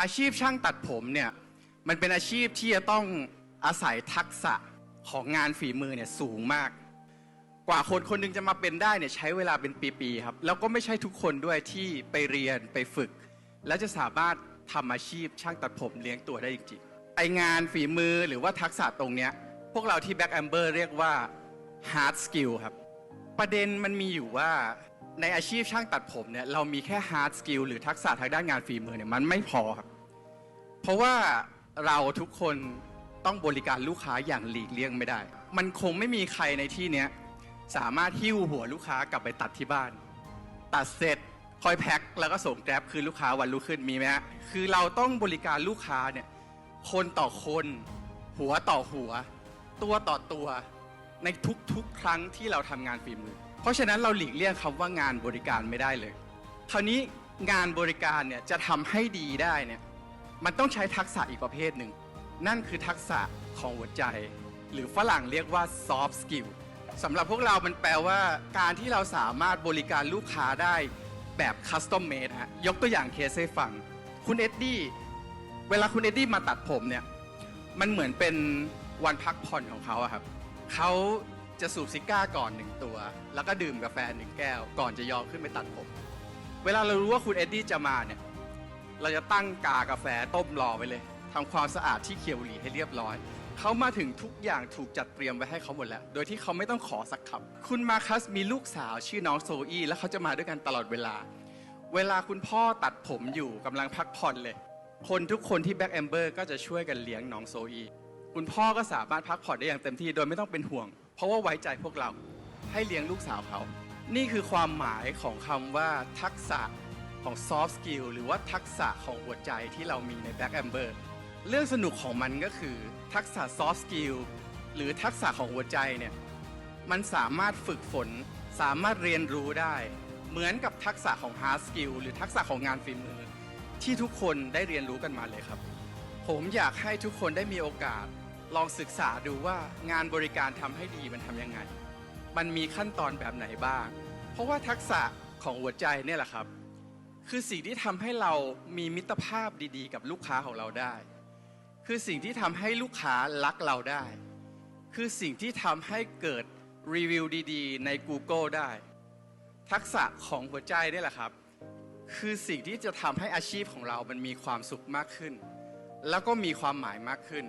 อาชีพช่างตัดผมเนี่ยมันเป็นอาชีพที่จะต้องอาศัยทักษะของงานฝีมือเนี่ยสูงมาก กว่าคนคนหนึงจะมาเป็นได้เนี่ยใช้เวลาเป็นปีๆครับ แล้วก็ไม่ใช่ทุกคนด้วยที่ไปเรียนไปฝึก แล้วจะสามารถทำอาชีพช่างตัดผมเลี้ยงตัวได้จริงๆไองานฝีมือหรือว่าทักษะตรงเนี้ยพวกเราที่ Back Amber เรียกว่า hard skill ครับ ประเด็นมันมีอยู่ว่า ในอาชีพช่างตัดผมเนี่ยเรามีแค่ hard skill หรือทักษะทางด้านงานฝีมือเนี่ยมันไม่พอครับ เพราะว่าเราทุกคนต้องบริการลูกค้าอย่างหลีกเลี่ยงไม่ได้ มันคงไม่มีใครในที่เนี้ยสามารถหิ้วหัวลูกค้ากลับไปตัดที่บ้าน ตัดเสร็จคอยแพ็คแล้วก็ส่งแกร็บคืนลูกค้าวันรุ่งขึ้นมีไหมฮะคือเราต้องบริการลูกค้าเนี่ยคนต่อคน หัวต่อหัว ตัวต่อตัว ในทุกๆ ครั้งที่เราทำงานฝีมือ เพราะฉะนั้นเราหลีกเลี่ยงคำว่างานบริการไม่ได้เลย คราวนี้งานบริการเนี่ยจะทำให้ดีได้เนี่ยมันต้องใช้ทักษะอีกประเภทหนึ่ง นั่นคือทักษะของหัวใจ หรือฝรั่งเรียกว่า soft skill สำหรับพวกเรามันแปลว่า การที่เราสามารถบริการลูกค้าได้แบบ custom made ฮะยกตัวอย่างเคสให้ฟัง คุณเอ็ดดี้เวลาคุณเอ็ดดี้มาตัดผมเนี่ยมันเหมือนเป็นวันพักผ่อนของเขาอะครับเขา จะสูบซิก้าก่อนหนึ่งตัว แล้วก็ดื่มกาแฟหนึ่งแก้ว ก่อนจะยอมขึ้นไปตัดผม เวลาเรารู้ว่าคุณเอ็ดดี้จะมาเนี่ย เราจะตั้งกากาแฟต้มรอไว้เลยทำความสะอาดที่เคียวบุหรี่ให้เรียบร้อย เขามาถึงทุกอย่างถูกจัดเตรียมไว้ให้เขาหมดแล้ว โดยที่เขาไม่ต้องขอสักคำคุณมาคัสมีลูกสาวชื่อน้องโซอี้และเขาจะมาด้วยกันตลอดเวลา เวลาคุณพ่อตัดผมอยู่กำลังพักผ่อนเลย คนทุกคนที่แบ็กแอมเบอร์ก็จะช่วยกันเลี้ยงน้องโซอี้ คุณพ่อก็สามารถพักผ่อนได้อย่างเต็มที่โดยไม่ต้องเป็นห่วง เพราะว่าไว้ใจพวกเราให้เลี้ยงลูกสาวเขา นี่คือความหมายของคำว่าทักษะของ soft skill หรือว่าทักษะของหัวใจที่เรามีใน Back Amber เรื่องสนุกของมันก็คือ ทักษะ soft skill หรือทักษะของหัวใจเนี่ยมันสามารถฝึกฝน สามารถเรียนรู้ได้ เหมือนกับทักษะของ hard skill หรือทักษะของงานฝีมือ ที่ทุกคนได้เรียนรู้กันมาเลยครับ ผมอยากให้ทุกคนได้มีโอกาส ลองศึกษาดูว่างานบริการทำให้ดีมันทำยังไง มันมีขั้นตอนแบบไหนบ้าง เพราะว่าทักษะของหัวใจเนี่ยแหละครับ คือสิ่งที่ทำให้เรามีมิตรภาพดีๆ กับลูกค้าของเราได้ คือสิ่งที่ทำให้ลูกค้ารักเราได้ คือสิ่งที่ทำให้เกิดรีวิวดีๆ ใน Google ได้ ทักษะของหัวใจเนี่ยแหละครับ คือสิ่งที่จะทำให้อาชีพของเรามันมีความสุขมากขึ้น แล้วก็มีความหมายมากขึ้น